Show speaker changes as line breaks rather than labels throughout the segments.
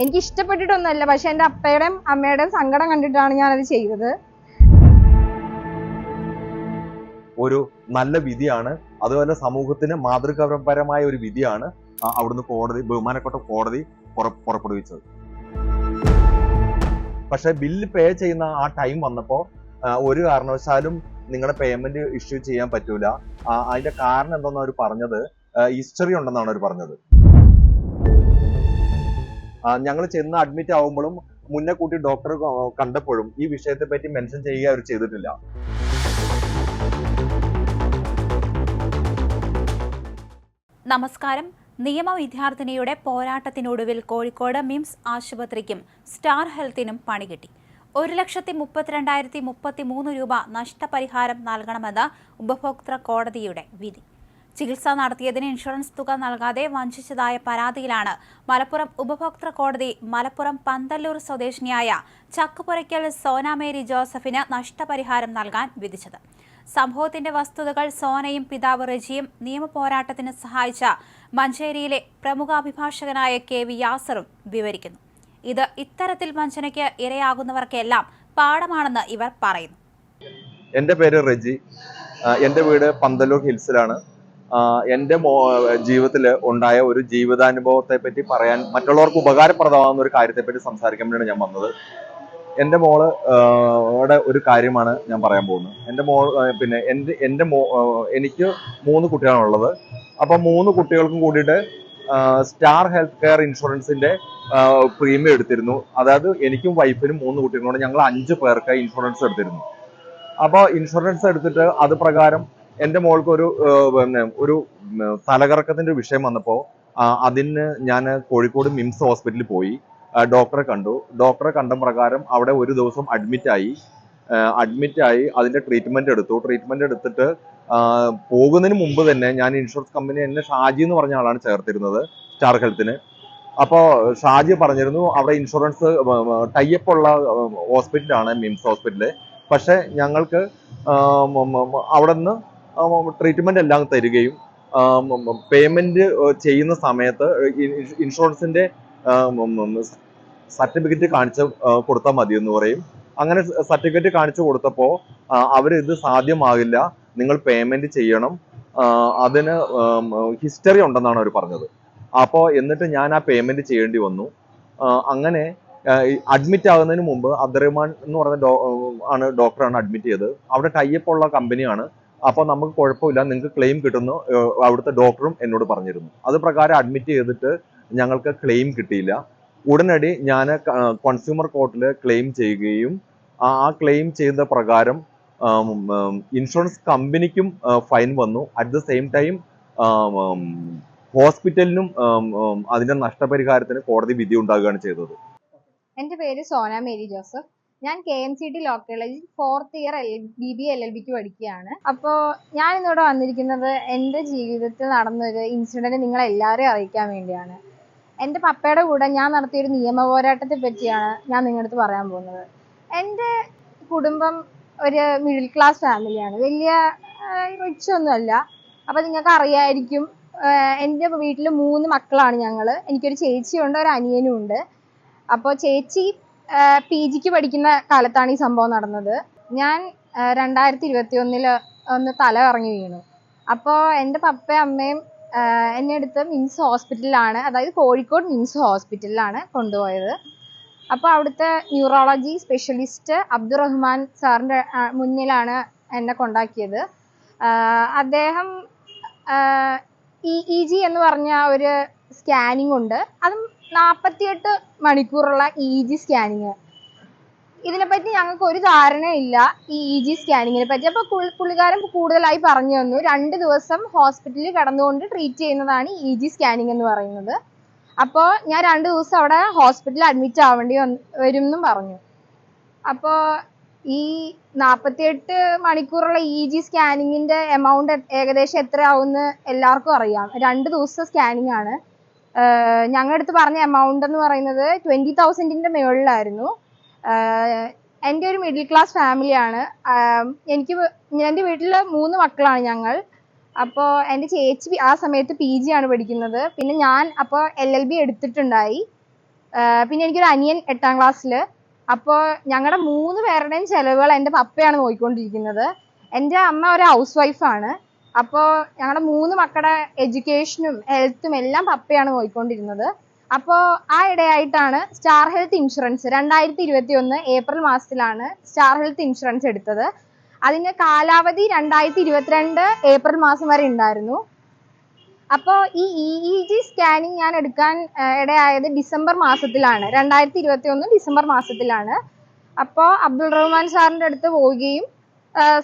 എനിക്ക് ഇഷ്ടപ്പെട്ടിട്ടൊന്നുമല്ല പക്ഷെ എന്റെ അപ്പയുടെയും അമ്മയുടെയും സങ്കടം കണ്ടിട്ടാണ് ഞാനത് ചെയ്തത്.
ഒരു നല്ല വിധിയാണ്. അതുപോലെ സമൂഹത്തിന് മാതൃകാപരമായ ഒരു വിധിയാണ് അവിടുന്ന് കോടതി ബഹുമാനപ്പെട്ട കോടതി പുറ- പുറപ്പെടുവിച്ചത്. പക്ഷെ ബില്ല് പേ ചെയ്യുന്ന ആ ടൈം വന്നപ്പോ ഒരു കാരണവശാലും നിങ്ങളുടെ പേയ്മെന്റ് ഇഷ്യൂ ചെയ്യാൻ പറ്റൂല. അതിന്റെ കാരണം എന്താണെന്ന് അവർ പറഞ്ഞത് ഹിസ്റ്ററി ഉണ്ടെന്നാണ് അവർ പറഞ്ഞത്. ഞങ്ങൾ ചെന്ന് അഡ്മിറ്റ് ആവുമ്പോഴും മുന്നേ കൂട്ടി ഡോക്ടർ കണ്ടപ്പോഴും ഈ വിഷയത്തെ പറ്റി മെൻഷൻ ചെയ്യുക അവർ ചെയ്തിട്ടില്ല.
നമസ്കാരം. നിയമ വിദ്യാർത്ഥിനിയുടെ പോരാട്ടത്തിനൊടുവിൽ കോഴിക്കോട് മിംസ് ആശുപത്രിക്കും സ്റ്റാർ ഹെൽത്തിനും പണി കിട്ടി. ഒരു ലക്ഷത്തി മുപ്പത്തിരണ്ടായിരത്തി മുപ്പത്തി മൂന്ന് രൂപ നഷ്ടപരിഹാരം നൽകണമെന്ന് ഉപഭോക്തൃ കോടതിയുടെ വിധി. ചികിത്സ നടത്തിയതിന് ഇൻഷുറൻസ് തുക നൽകാതെ വഞ്ചിച്ചതായ പരാതിയിലാണ് മലപ്പുറം ഉപഭോക്തൃ കോടതി മലപ്പുറം പന്തല്ലൂർ സ്വദേശിനിയായ ചക്കുപുരയ്ക്കൽ സോനാമേരി ജോസഫിന് നഷ്ടപരിഹാരം നൽകാൻ വിധിച്ചത്. സംഭവത്തിന്റെ വസ്തുതകൾ സോനയും പിതാവ് റജിയും നിയമപോരാട്ടത്തിന് സഹായിച്ച മഞ്ചേരിയിലെ പ്രമുഖ അഭിഭാഷകനായ കെ വി യാസറും വിവരിക്കുന്നു. ഇത് ഇത്തരത്തിൽ വഞ്ചനയ്ക്ക് ഇരയാകുന്നവർക്കെല്ലാം പാഠമാണെന്ന് ഇവർ പറയുന്നു.
എന്റെ പേര് റെജി. എന്റെ വീട് പന്തലൂർ ഹിൽസിലാണ്. എന്റെ ജീവിതത്തിൽ ഉണ്ടായ ഒരു ജീവിതാനുഭവത്തെ പറ്റി പറയാൻ മറ്റുള്ളവർക്ക് ഉപകാരപ്രദമാകുന്ന ഒരു കാര്യത്തെ പറ്റി സംസാരിക്കാൻ വേണ്ടിയാണ് ഞാൻ വന്നത്. എന്റെ മോൾ ഒരു കാര്യമാണ് ഞാൻ പറയാൻ പോകുന്നത്. എന്റെ മോൾ പിന്നെ എന്റെ എന്റെ മോ എനിക്ക് മൂന്ന് കുട്ടികളാണുള്ളത്. അപ്പൊ മൂന്ന് കുട്ടികൾക്കും കൂടിയിട്ട് സ്റ്റാർ ഹെൽത്ത് കെയർ ഇൻഷുറൻസിന്റെ പ്രീമിയം എടുത്തിരുന്നു. അതായത് എനിക്കും വൈഫിനും മൂന്ന് കുട്ടികളോട് ഞങ്ങൾ അഞ്ച് പേർക്ക് ഇൻഷുറൻസ് എടുത്തിരുന്നു. അപ്പോൾ ഇൻഷുറൻസ് എടുത്തിട്ട് അത് പ്രകാരം എന്റെ മോൾക്ക് ഒരു പിന്നെ ഒരു തലകറക്കത്തിന്റെ വിഷയം വന്നപ്പോൾ അതിന് ഞാൻ കോഴിക്കോട് മിംസ് ഹോസ്പിറ്റലിൽ പോയി. ഡോക്ടറെ കണ്ടു. ഡോക്ടറെ കണ്ട പ്രകാരം അവിടെ ഒരു ദിവസം അഡ്മിറ്റായി അഡ്മിറ്റായി അതിന്റെ ട്രീറ്റ്മെന്റ് എടുത്തു. ട്രീറ്റ്മെന്റ് എടുത്തിട്ട് പോകുന്നതിന് മുമ്പ് തന്നെ ഞാൻ ഇൻഷുറൻസ് കമ്പനി എന്നെ ഷാജി എന്ന് പറഞ്ഞ ആളാണ് ചേർത്തിരുന്നത് സ്റ്റാർ ഹെൽത്തിന് അപ്പോൾ ഷാജി പറഞ്ഞിരുന്നു അവിടെ ഇൻഷുറൻസ് ടൈപ്പ് ഉള്ള ഹോസ്പിറ്റലാണ് മിംസ് ഹോസ്പിറ്റൽ. പക്ഷെ ഞങ്ങൾക്ക് അവിടെ നിന്ന് ട്രീറ്റ്മെന്റ് എല്ലാം തരികയും പേയ്മെന്റ് ചെയ്യുന്ന സമയത്ത് ഇൻഷുറൻസിന്റെ സർട്ടിഫിക്കറ്റ് കാണിച്ച് കൊടുത്താൽ മതി എന്ന് പറയും. അങ്ങനെ സർട്ടിഫിക്കറ്റ് കാണിച്ചു കൊടുത്തപ്പോൾ അവർ ഇത് സാധ്യമാകില്ല. നിങ്ങൾ പേയ്മെന്റ് ചെയ്യണം. അതിന് ഹിസ്റ്ററി ഉണ്ടെന്നാണ് അവർ പറഞ്ഞത്. അപ്പോൾ എന്നിട്ട് ഞാൻ ആ പേയ്മെന്റ് ചെയ്യേണ്ടി വന്നു. അങ്ങനെ അഡ്മിറ്റ് ആകുന്നതിന് മുമ്പ് അബ്ദുറഹ്മാൻ എന്ന് പറയുന്ന ഡോ ആണ് ഡോക്ടറാണ് അഡ്മിറ്റ് ചെയ്തത്. അവിടെ ടൈപ്പ് ഉള്ള കമ്പനിയാണ് അപ്പോൾ നമുക്ക് കുഴപ്പമില്ല. നിങ്ങൾക്ക് ക്ലെയിം കിട്ടുന്നു. അവിടുത്തെ ഡോക്ടറും എന്നോട് പറഞ്ഞിരുന്നു. അത് പ്രകാരം അഡ്മിറ്റ് ചെയ്തിട്ട് ഞങ്ങൾക്ക് ക്ലെയിം കിട്ടിയില്ല. ഉടനടി ഞാൻ കൺസ്യൂമർ കോർട്ടിൽ ക്ലെയിം ചെയ്യുകയും ആ ക്ലെയിം ചെയ്ത പ്രകാരം ഇൻഷുറൻസ് കമ്പനിക്കും ഫൈൻ വന്നു. അറ്റ് ദ സെയിം ടൈം ഹോസ്പിറ്റലിനും അതിന്റെ നഷ്ടപരിഹാരത്തിന് കോടതി വിധി ഉണ്ടാകുകയാണ് ചെയ്തത്.
എന്റെ പേര് സോന മേരി ജോസഫ്. ഞാൻ K M C T law fourth year L B B L L ബിക്ക് പഠിക്കുകയാണ്. അപ്പോൾ ഞാൻ ഇന്നിവിടെ വന്നിരിക്കുന്നത് എന്റെ ജീവിതത്തിൽ നടന്നൊരു ഇൻസിഡന്റ് നിങ്ങളെ എല്ലാവരെയും അറിയിക്കാൻ വേണ്ടിയാണ്. എന്റെ പപ്പയുടെ കൂടെ ഞാൻ നടത്തിയ ഒരു നിയമ പോരാട്ടത്തെ പറ്റിയാണ് ഞാൻ നിങ്ങളടുത്ത് പറയാൻ പോകുന്നത്. എന്റെ കുടുംബം ഒരു മിഡിൽ ക്ലാസ് ഫാമിലിയാണ് വലിയ റിച്ച് ഒന്നുമല്ല അപ്പോൾ നിങ്ങൾക്ക് അറിയായിരിക്കും എന്റെ വീട്ടിൽ മൂന്ന് മക്കളാണ് ഞങ്ങൾ എനിക്കൊരു ചേച്ചിയുണ്ട് ഒരു അനിയനും ഉണ്ട് അപ്പോൾ ചേച്ചി പി ജിക്ക് പഠിക്കുന്ന കാലത്താണ് ഈ സംഭവം നടന്നത്. ഞാൻ രണ്ടായിരത്തി ഇരുപത്തി ഒന്നിൽ ഒന്ന് തല കറങ്ങി വീണു. അപ്പോൾ എന്റെ പപ്പയും അമ്മയും എന്നെ എടുത്ത് മിംസ് ഹോസ്പിറ്റലിലാണ് അതായത് കോഴിക്കോട് മിംസ് ഹോസ്പിറ്റലിലാണ് കൊണ്ടുപോയത്. അപ്പോൾ അവിടുത്തെ ന്യൂറോളജി സ്പെഷ്യലിസ്റ്റ് അബ്ദുറഹ്മാൻ സാറിന്റെ മുന്നിലാണ് എന്നെ കൊണ്ടാക്കിയത്. അദ്ദേഹം ഇ ഇ ജി എന്ന് പറഞ്ഞ ഒരു സ്കാനിംഗ് ഉണ്ട് അതും നാൽപ്പത്തിയെട്ട് മണിക്കൂറുള്ള ഇ ജി സ്കാനിങ് ഇതിനെപ്പറ്റി ഞങ്ങൾക്ക് ഒരു ധാരണയില്ല ഈ ഇ ജി സ്കാനിങ്ങിനെ പറ്റി. അപ്പോൾ പുള്ളിക്കാരൻ കൂടുതലായി പറഞ്ഞു തന്നു രണ്ട് ദിവസം ഹോസ്പിറ്റലിൽ കിടന്നുകൊണ്ട് ട്രീറ്റ് ചെയ്യുന്നതാണ് ഇ ജി സ്കാനിങ് എന്ന് പറയുന്നത്. അപ്പോൾ ഞാൻ രണ്ട് ദിവസം അവിടെ ഹോസ്പിറ്റലിൽ അഡ്മിറ്റ് ആവേണ്ടി വരും എന്നും പറഞ്ഞു. അപ്പോൾ ഈ നാൽപ്പത്തിയെട്ട് മണിക്കൂറുള്ള ഇ ജി സ്കാനിങ്ങിന്റെ എമൗണ്ട് ഏകദേശം എത്രയാവുമെന്ന് എല്ലാവർക്കും അറിയാം. രണ്ട് ദിവസത്തെ സ്കാനിങ് ആണ്. ഞങ്ങളുടെ അടുത്ത് പറഞ്ഞ എമൗണ്ട് എന്ന് പറയുന്നത് ട്വന്റി തൗസൻഡിന്റെ മുകളിലായിരുന്നു എന്റെ ഒരു മിഡിൽ ക്ലാസ് ഫാമിലിയാണ് എനിക്ക് എന്റെ വീട്ടിൽ മൂന്ന് മക്കളാണ് ഞങ്ങൾ. അപ്പോൾ എന്റെ ചേച്ചി ആ സമയത്ത് പി ജി ആണ് പഠിക്കുന്നത്. പിന്നെ ഞാൻ അപ്പോൾ എൽ എൽ ബി എടുത്തിട്ടുണ്ടായി. പിന്നെ എനിക്കൊരു അനിയൻ എട്ടാം ക്ലാസ്സിൽ അപ്പോൾ ഞങ്ങളുടെ മൂന്ന് പേരുടെയും ചെലവുകൾ എന്റെ പപ്പയാണ് നോക്കിക്കൊണ്ടിരിക്കുന്നത്. എന്റെ അമ്മ ഒരു ഹൗസ് വൈഫാണ് അപ്പോൾ ഞങ്ങളുടെ മൂന്ന് മക്കളുടെ എഡ്യൂക്കേഷനും ഹെൽത്തും എല്ലാം പപ്പയാണ് നോക്കിക്കൊണ്ടിരുന്നത് അപ്പോൾ ആ ഇടയായിട്ടാണ് സ്റ്റാർ ഹെൽത്ത് ഇൻഷുറൻസ് രണ്ടായിരത്തി ഇരുപത്തി ഒന്ന് ഏപ്രിൽ മാസത്തിലാണ് സ്റ്റാർ ഹെൽത്ത് ഇൻഷുറൻസ് എടുത്തത്. അതിന് കാലാവധി രണ്ടായിരത്തി ഇരുപത്തിരണ്ട് ഏപ്രിൽ മാസം വരെ ഉണ്ടായിരുന്നു. അപ്പോൾ ഈ ഇ ഇ ജി സ്കാനിങ് ഞാൻ എടുക്കാൻ ഇടയായത് ഡിസംബർ മാസത്തിലാണ്. രണ്ടായിരത്തി ഇരുപത്തി ഒന്ന് ഡിസംബർ മാസത്തിലാണ്. അപ്പോൾ അബ്ദുൾ റഹ്മാൻ സാറിന്റെ അടുത്ത് പോവുകയും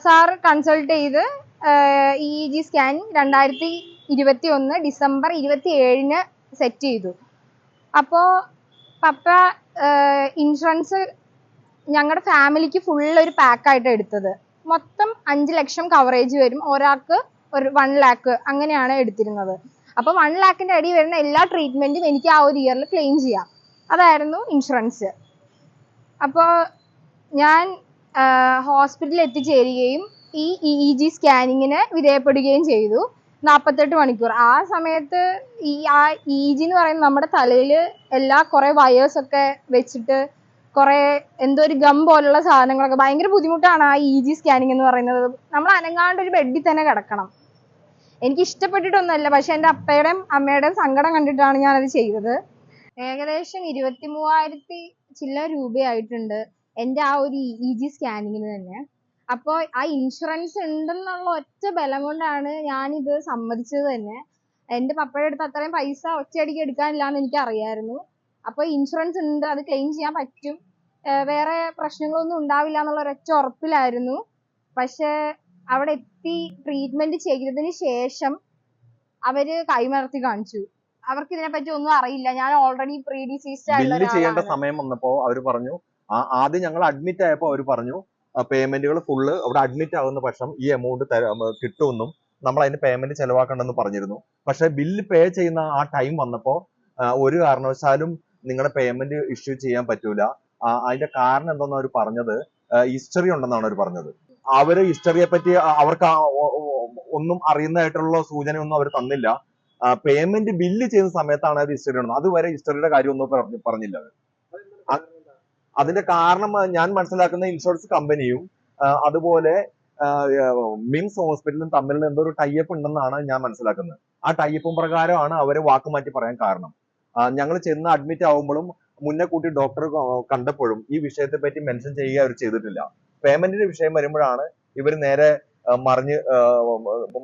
സാർ കൺസൾട്ട് ചെയ്ത് ഇ ഇ ജി സ്കാനിങ് രണ്ടായിരത്തി ഇരുപത്തി ഒന്ന് ഡിസംബർ ഇരുപത്തി ഏഴിന് സെറ്റ് ചെയ്തു. അപ്പോൾ പപ്പ ഇൻഷുറൻസ് ഞങ്ങളുടെ ഫാമിലിക്ക് ഫുൾ ഒരു പാക്കായിട്ട് എടുത്തത്. മൊത്തം അഞ്ച് ലക്ഷം കവറേജ് വരും. ഒരാൾക്ക് ഒരു വൺ ലാക്ക് അങ്ങനെയാണ് എടുത്തിരുന്നത്. അപ്പോൾ വൺ ലാക്കിന്റെ അടി വരുന്ന എല്ലാ ട്രീറ്റ്മെന്റും എനിക്ക് ആ ഒരു ഇയറിൽ ക്ലെയിം ചെയ്യാം. അതായിരുന്നു ഇൻഷുറൻസ് അപ്പോൾ ഞാൻ ഹോസ്പിറ്റലിൽ എത്തിച്ചേരുകയും ഈ ഇ ഇ ജി സ്കാനിങ്ങിന് വിധേയപ്പെടുകയും ചെയ്തു. നാൽപ്പത്തെട്ട് മണിക്കൂർ. ആ സമയത്ത് ഈ ആ ഇ ജി എന്ന് പറയുന്നത് നമ്മുടെ തലയിൽ എല്ലാ കുറേ വയേഴ്സൊക്കെ വെച്ചിട്ട് കുറേ എന്തോ ഒരു ഗം പോലുള്ള സാധനങ്ങളൊക്കെ ഭയങ്കര ബുദ്ധിമുട്ടാണ് ആ ഇ ജി സ്കാനിങ് എന്ന് പറയുന്നത്. നമ്മൾ അനങ്ങാണ്ട് ഒരു ബെഡിൽ തന്നെ കിടക്കണം. എനിക്ക് ഇഷ്ടപ്പെട്ടിട്ടൊന്നുമല്ല പക്ഷെ എന്റെ അപ്പയുടെയും അമ്മയുടെയും സങ്കടം കണ്ടിട്ടാണ് ഞാനത് ചെയ്തത്. ഏകദേശം ഇരുപത്തി മൂവായിരത്തി ചില്ല രൂപയായിട്ടുണ്ട് എന്റെ ആ ഒരു ഇ ജി സ്കാനിങ്ങിന് തന്നെ. അപ്പോൾ ആ ഇൻഷുറൻസ് ഉണ്ടെന്നുള്ള ഒറ്റ ബലം കൊണ്ടാണ് ഞാൻ ഇത് സമ്മതിച്ചത് തന്നെ. എന്റെ പപ്പയുടെ അടുത്ത് അത്രയും പൈസ ഒറ്റയടിക്ക് എടുക്കാനില്ല എന്ന് എനിക്ക് അറിയായിരുന്നു അപ്പോൾ ഇൻഷുറൻസ് ഉണ്ട് അത് ക്ലെയിം ചെയ്യാൻ പറ്റും. വേറെ പ്രശ്നങ്ങളൊന്നും ഉണ്ടാവില്ല എന്നുള്ള ഒരൊറ്റ ഉറപ്പിലായിരുന്നു. പക്ഷേ അവിടെ എത്തി ട്രീറ്റ്മെന്റ് ചെയ്തതിന് ശേഷം അവർ കൈമലർത്തി കാണിച്ചു. അവർക്ക് ഇതിനെ പറ്റി ഒന്നും അറിയില്ല. ഞാൻ ഓൾറെഡി പ്രീ ഡിസീസ്ഡ് ആയിട്ടുള്ള
സമയം വന്നപ്പോ അവർ പറഞ്ഞു ആദ്യം ഞങ്ങൾ അഡ്മിറ്റ് ആയപ്പോൾ അവർ പറഞ്ഞു പേയ്മെന്റുകൾ ഫുള്ള് അവിടെ അഡ്മിറ്റ് ആകുന്ന പക്ഷം ഈ എമൗണ്ട് കിട്ടുമെന്നും നമ്മൾ അതിന് പേയ്മെന്റ് ചെലവാക്കണ്ടെന്ന് പറഞ്ഞിരുന്നു. പക്ഷെ ബില്ല് പേ ചെയ്യുന്ന ആ ടൈം വന്നപ്പോ ഒരു കാരണവശാലും നിങ്ങളുടെ പേയ്മെന്റ് ഇഷ്യൂ ചെയ്യാൻ പറ്റൂല. അതിന്റെ കാരണം എന്താണെന്ന് അവർ പറഞ്ഞത്? ഹിസ്റ്ററി ഉണ്ടെന്നാണ് അവർ പറഞ്ഞത്. അവർ ഹിസ്റ്ററിയെ പറ്റി അവർക്ക് ഒന്നും അറിയുന്നതായിട്ടുള്ള സൂചനയൊന്നും അവർ തന്നില്ല. പേയ്മെന്റ് ബില്ല് ചെയ്യുന്ന സമയത്താണ് അത് ഹിസ്റ്ററി ഉണ്ടെന്ന് അതുവരെ ഹിസ്റ്ററിയുടെ കാര്യം ഒന്നും പറഞ്ഞില്ല അതിന്റെ കാരണം ഞാൻ മനസ്സിലാക്കുന്ന ഇൻഷുറൻസ് കമ്പനിയും അതുപോലെ മിംസ് ഹോസ്പിറ്റലും തമ്മിൽ എന്തോ ഒരു ടൈപ്പ് ഉണ്ടെന്നാണ് ഞാൻ മനസ്സിലാക്കുന്നത്. ആ ടൈപ്പും പ്രകാരമാണ് അവരെ വാക്ക് മാറ്റി പറയാൻ കാരണം. ഞങ്ങൾ ചെന്ന് അഡ്മിറ്റ് ആവുമ്പോഴും മുന്നേ കൂട്ടി ഡോക്ടർ കണ്ടപ്പോഴും ഈ വിഷയത്തെ പറ്റി മെൻഷൻ ചെയ്യുക അവർ ചെയ്തിട്ടില്ല. പേയ്മെന്റിന്റെ വിഷയം വരുമ്പോഴാണ് ഇവർ നേരെ മറിഞ്ഞ്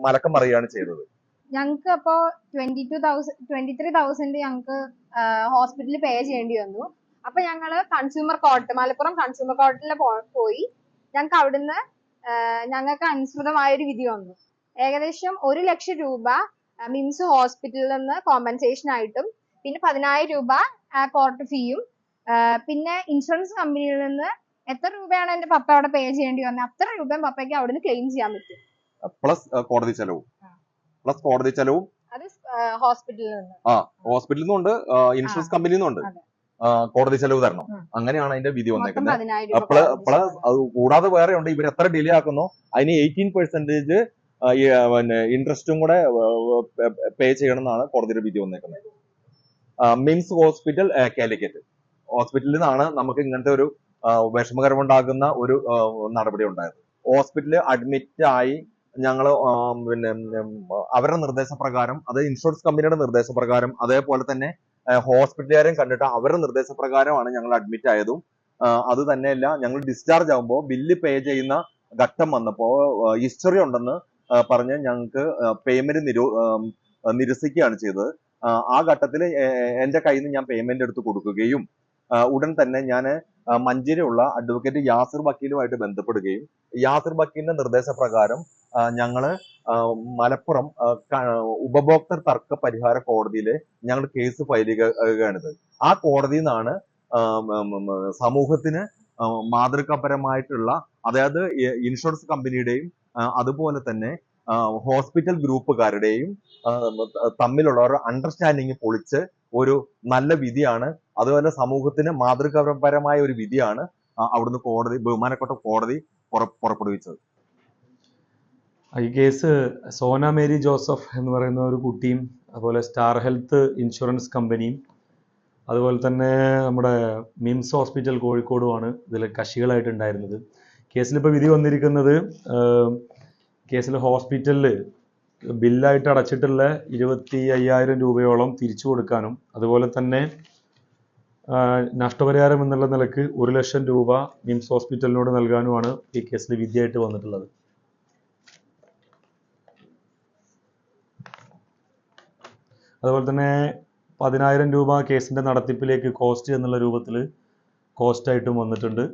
മലക്കം മറിയുകയാണ് ചെയ്തത്.
ഞങ്ങൾക്ക് അപ്പോ twenty two thousand twenty three thousand ഞങ്ങൾക്ക് ഹോസ്പിറ്റലിൽ പേ ചെയ്യേണ്ടി വന്നു. അപ്പൊ ഞങ്ങൾ കൺസ്യൂമർ കോർട്ട് മലപ്പുറം കൺസ്യൂമർ കോർട്ടിൽ പോയി. ഞങ്ങൾക്ക് അവിടുന്ന് ഞങ്ങൾക്ക് അനുസൃതമായ ഒരു വിധി വന്നു. ഏകദേശം ഒരു ലക്ഷം രൂപ മിംസ് ഹോസ്പിറ്റലിൽ നിന്ന് കോമ്പൻസേഷൻ ആയിട്ടും പിന്നെ പതിനായിരം രൂപ കോർട്ട് ഫീയും പിന്നെ ഇൻഷുറൻസ് കമ്പനിയിൽ നിന്ന് എത്ര രൂപയാണ് എന്റെ പപ്പ അവിടെ പേ ചെയ്യേണ്ടി വന്നത്? അത്ര രൂപയും പപ്പയ്ക്ക് അവിടുന്ന് ക്ലെയിം ചെയ്യാൻ പറ്റും.
പ്ലസ് കോടതി ചെലവും.
ആ.
പ്ലസ് കോടതി ചെലവും.
അത് ഹോസ്പിറ്റലിൽ നിന്ന്.
ഹോസ്പിറ്റലിൽ നിന്നുണ്ട് ഇൻഷുറൻസ് കമ്പനിയിൽ നിന്നുണ്ട്. ആ, കോടതി ചെലവ് തരണം. അങ്ങനെയാണ് അതിന്റെ വിധി വന്നേക്കുന്നത്.
അപ്പോൾ
പ്ലസ്. അത് കൂടാതെ വേറെ ഉണ്ട്. ഇവർ എത്ര ഡിലേ ആക്കുന്നോ അതിന് എയ്റ്റീൻ പെർസെന്റേജ് പിന്നെ ഇൻട്രസ്റ്റും കൂടെ പേ ചെയ്യണം എന്നാണ് കോടതിയുടെ വിധി വന്നേക്കുന്നത്. മിംസ് ഹോസ്പിറ്റൽ കാലിക്കറ്റ് ഹോസ്പിറ്റലിൽ നിന്നാണ് നമുക്ക് ഇങ്ങനത്തെ ഒരു വിഷമകരമുണ്ടാകുന്ന ഒരു നടപടി ഉണ്ടായത്. ഹോസ്പിറ്റലിൽ അഡ്മിറ്റ് ആയി ഞങ്ങൾ പിന്നെ അവരുടെ നിർദ്ദേശപ്രകാരം അത് ഇൻഷുറൻസ് കമ്പനിയുടെ നിർദ്ദേശപ്രകാരം അതേപോലെ തന്നെ ഹോസ്പിറ്റലുകാരെയും കണ്ടിട്ട് അവരുടെ നിർദ്ദേശപ്രകാരമാണ് ഞങ്ങൾ അഡ്മിറ്റ് ആയതും. അത് തന്നെയല്ല ഞങ്ങൾ ഡിസ്ചാർജ് ആകുമ്പോൾ ബില്ല് പേ ചെയ്യുന്ന ഘട്ടം വന്നപ്പോൾ ഹിസ്റ്ററി ഉണ്ടെന്ന് പറഞ്ഞ് ഞങ്ങൾക്ക് പേയ്മെന്റ് നിരോ നിരസിക്കുകയാണ് ചെയ്തത്. ആ ഘട്ടത്തിൽ എന്റെ കയ്യിൽ നിന്ന് ഞാൻ പേയ്മെന്റ് എടുത്ത് കൊടുക്കുകയും ഉടൻ തന്നെ ഞാൻ മഞ്ചേരിയുള്ള അഡ്വക്കേറ്റ് യാസിർ വക്കീലുമായിട്ട് ബന്ധപ്പെടുകയും യാസിർ വക്കീലിന്റെ നിർദ്ദേശപ്രകാരം ആ, ഞങ്ങൾ മലപ്പുറം ഉപഭോക്തൃ തർക്ക പരിഹാര കോടതിയിൽ ഞങ്ങൾ കേസ് ഫയൽ ചെയ്യുകയാണിത് ആ കോടതിയിൽ നിന്നാണ് സമൂഹത്തിന് മാതൃകാപരമായിട്ടുള്ള അതായത് ഇൻഷുറൻസ് കമ്പനിയുടെയും അതുപോലെ തന്നെ ഹോസ്പിറ്റൽ ഗ്രൂപ്പുകാരുടെയും തമ്മിലുള്ള ഒരു അണ്ടർസ്റ്റാൻഡിങ് പൊളിച്ച് ഒരു നല്ല വിധിയാണ്. അതുപോലെ സമൂഹത്തിന് മാതൃകാപരമായ ഒരു വിധിയാണ് അവിടുന്ന് കോടതി ബഹുമാനപ്പെട്ട കോടതി പുറ- പുറപ്പെടുവിച്ചത്.
ഈ കേസ് സോന മേരി ജോസഫ് എന്ന് പറയുന്ന ഒരു കുട്ടിയും അതുപോലെ സ്റ്റാർ ഹെൽത്ത് ഇൻഷുറൻസ് കമ്പനിയും അതുപോലെ തന്നെ നമ്മുടെ മിംസ് ഹോസ്പിറ്റൽ കോഴിക്കോടുമാണ് ഇതിൽ കക്ഷികളായിട്ടുണ്ടായിരുന്നത് കേസിലിപ്പോൾ വിധി വന്നിരിക്കുന്നത് കേസിൽ ഹോസ്പിറ്റലിൽ ബില്ലായിട്ട് അടച്ചിട്ടുള്ള ഇരുപത്തി അയ്യായിരം രൂപയോളം തിരിച്ചു കൊടുക്കാനും അതുപോലെ തന്നെ നഷ്ടപരിഹാരം എന്നുള്ള നിലയ്ക്ക് ഒരു ലക്ഷം രൂപ മിംസ് ഹോസ്പിറ്റലിനോട് നൽകാനുമാണ് ഈ കേസിൽ വിധിയായിട്ട് വന്നിട്ടുള്ളത്. അതുപോലെ തന്നെ പതിനായിരം രൂപ കേസിന്റെ നടത്തിപ്പിലേക്ക് കോസ്റ്റ് എന്നുള്ള രൂപത്തിൽ കോസ്റ്റായിട്ടും വന്നിട്ടുണ്ട്.